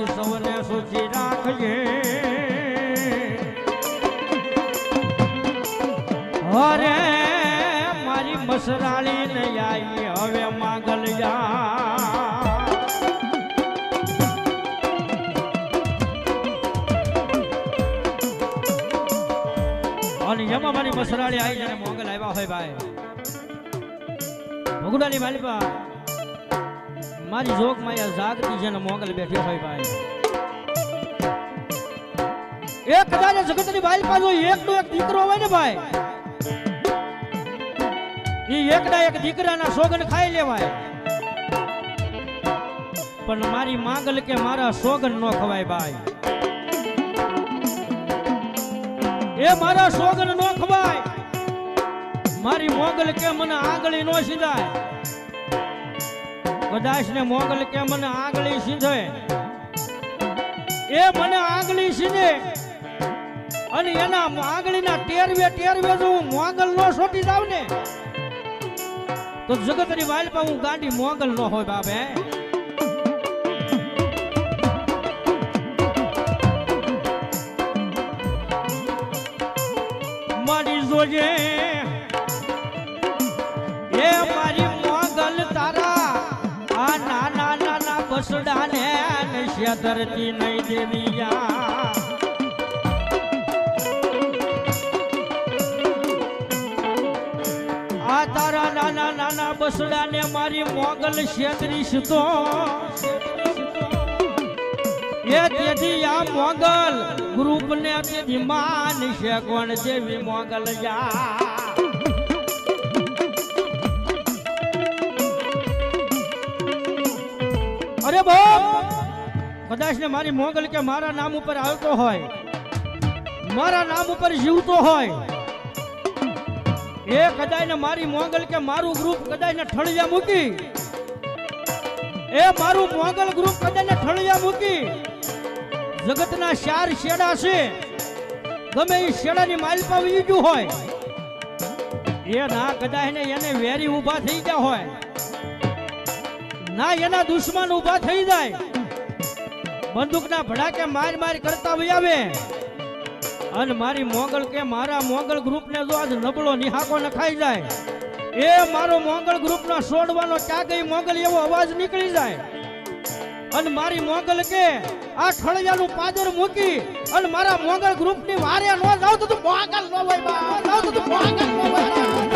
મારી સૌને સુખી રાખજે. અરે, મારી મસરાળી ને આવી હવે માગલ જા. અને એમાં મારી મસરાળી આવી મોગલ આવ્યા હોય ભાઈ. ભગુડાની માલિપા મારી જોગ માયા જાગતી જેને મોગલ બેઠી હોય ભાઈ. એક કદાચ જગતની માલિપા જો એકનો એક દીકરો હોય ને ભાઈ. એ એકના એક દીકરાના સોગન ખાઈ લેવાય. પણ મારી માંગલ કે મારા સોગન નો ખવાય ભાઈ. એ મારા સોગન નો ખવાય. મારી મોગલ કે મને આંગળી નો સીધાય. કદાચ ને મોગલ કે મને આંગળી સીધે? એ મને આંગળી સીધે. અને એના આંગળીના ટેરવે ટેરવે જો હું મોગલ નો છોટી જાવ ને, તો જગતની વાલપા હું ગાંડી મોગલ નો હોય બાપે. મારી જોજે નાના બસડાને ધરતી નહીં આ તારા નાના નાના બસડાને મારી મોગલ છેતરીશ તો એ તેથી આ મોગલ ગ્રુપ ને તેથી માન છે કોણ દેવી મોગલ જા. અરે બાપ કદાચ ને મારી મોગલ કે મારા નામ ઉપર આવતો હોય, મારા નામ ઉપર જીવતો હોય, એ કદાચ ને મારી મોગલ કે મારું ગ્રુપ કદાચ ને ઠળિયા મૂકી, એ મારું મોગલ ગ્રુપ કદાચ ને ઠળિયા મૂકી, જગતના ચાર શેડા છે, ગમે એ શેડાની માલપા વી ગયું હોય, એ ના કદાચ ને એને વેરી ઊભા થઈ ગયા હોય ના, એના દુશ્મન ઊભા થઈ જાય. બંદૂકના ભડાકે માર માર કરતા આવે. અને મારી મોગલ કે મારા મોગલ ગ્રુપને જો આજ નબળો નિહાકો નખાઈ જાય. એ મારો મોગલ ગ્રુપનો છોડવાનો ચાગઈ મોગલ એવો અવાજ નીકળી જાય. અને મારી મોગલ કે આ ઠળિયાનું પાદર મૂકી અને મારા મોગલ ગ્રુપની વારે ન જાવ તો મોગલ નો હોય જાવ તું મોગલ નો હોય.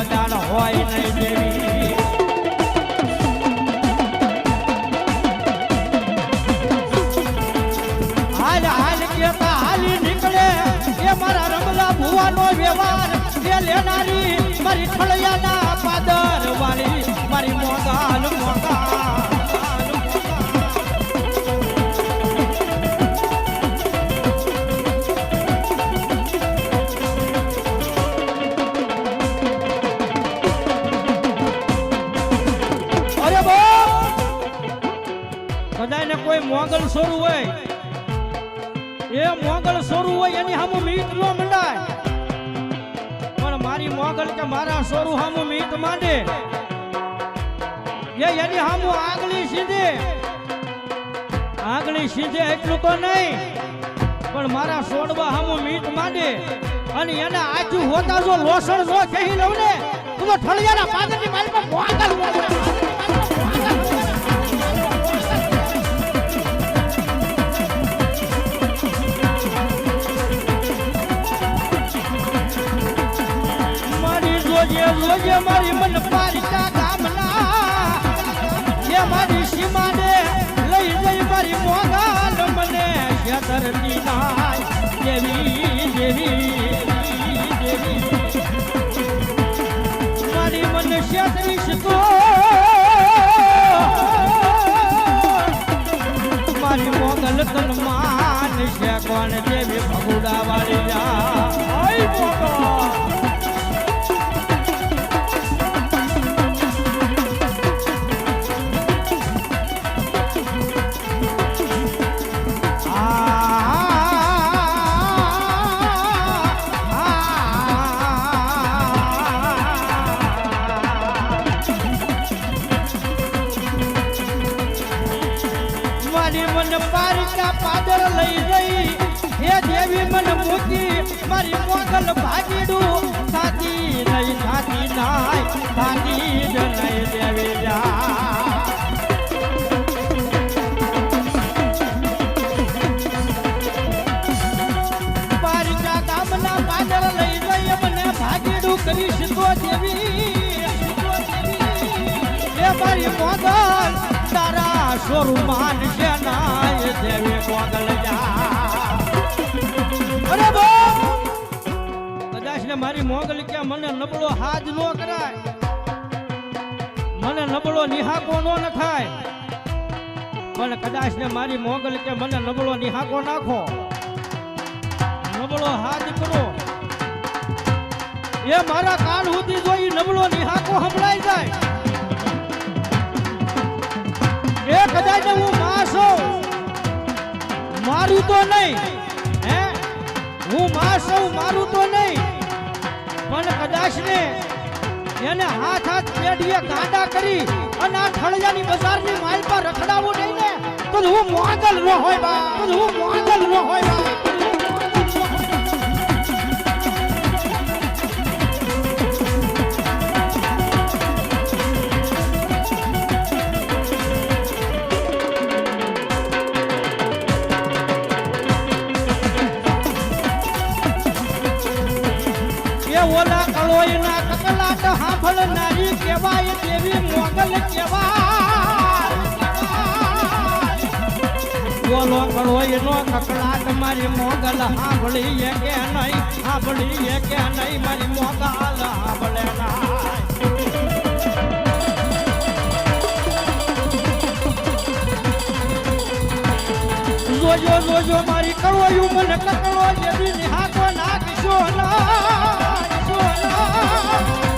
વદાન હોય નહીં દેવી. હાલ હાલ કેતા હાલી નીકળે. એ મારા રમલા ભુવાનો વ્યવહાર. એ લેનારી મારી ઠળિયાના પાદર વાળી, મારી મોગાલ એ મોગલ સોરું હોય એની સામે મીત નો મંડાય. પણ મારી મોગલ કે મારા સોરું હમ મીત માંડે. એ એની સામું આગલી સીધે. આગળી સીધે એટલું તો નહીં, પણ મારા સોડવા સામું મીત માંડે. અને એને આજુ હોતા જો લોસણ જો કહી લઉં ને, તો ઠળિયાના પાદરની મારી પર મોગલ મારી જોજે મારી મન પારિકા ગામના. જે મારી સીમાને લઈ કરતી નાય, દેવી દેવી દેવી. મારી મનુષ્ય ત્રીસ તો. મારી મોગલ તન માન છે કોણ દેવી ભગુડા વાળી જા. મારી મન પારિકા પાદર લઈ ગઈ. હે દેવી મન મૂકી મારી મોગલ ભાગીડું. સાથી નહીં સાથી નાય, સાથી જ નહીં દેવી જા. લઈ ગઈ મને ભાગીડું મારી મોગલ, તારા સ્વરૂમાન છે મારી મોગલ કે મને નબળો હાજ નો કરાય. મને નબળો નિહાકો નો નખાય. પણ કદાચ ને મારી મોગલ કે મને નબળો નિહાકો નાખો. નબળો હાજ કરો. એ મારા કાન સુધી જોઈ નબળો નિહાકો સંભળાઈ જાય. એ કદાચ હું માસો. મારું તો નહીં. હે માસો, મારું તો એને હાથ હાથ પેઢીએ ગાંડા કરી અને આ ઠળિયાની બજારની માલ પર રખડાવું નહીં ને. તો હું મોંગલ ન હોય બા. તો હું મોગલ ન હોય બા. કહેવાય દેવી મોગલ કહેવાય. ઓલો કલોઈનો કકલાટ મારી મોગલ સાંભળીએ કે નહીં? સાંભળીએ કે નહીં મારી મોગલ સાંભળે ના જોજો જોજો મારી કળોયું મને કકડો જેવી નિહાકો નાખશો નાખશો ના.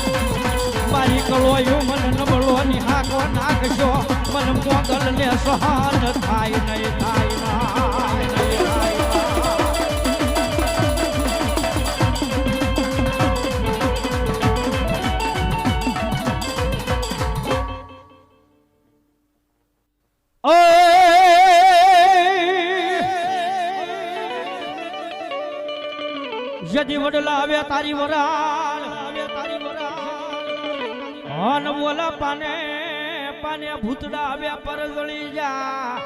મારી કળોયું મને નબળો નિહાકો નાખશો મને થાય નહીં થાય યદી વડલા તારી તારી અન બોલા પાને પાને ભૂતડા આવે પરજળી જા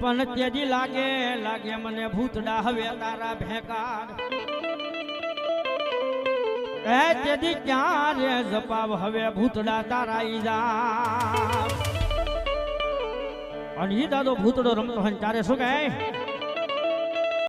પણ તેજી લાગે લાગે મને ભૂતડા હવે તારા ભેગા એ તેજી ક્યાં રે જપાવ, હવે ભૂતડા તારા ઈજા અને ઈ દાદો ભૂતડો રમતો હોય ત્યારે શું કહે?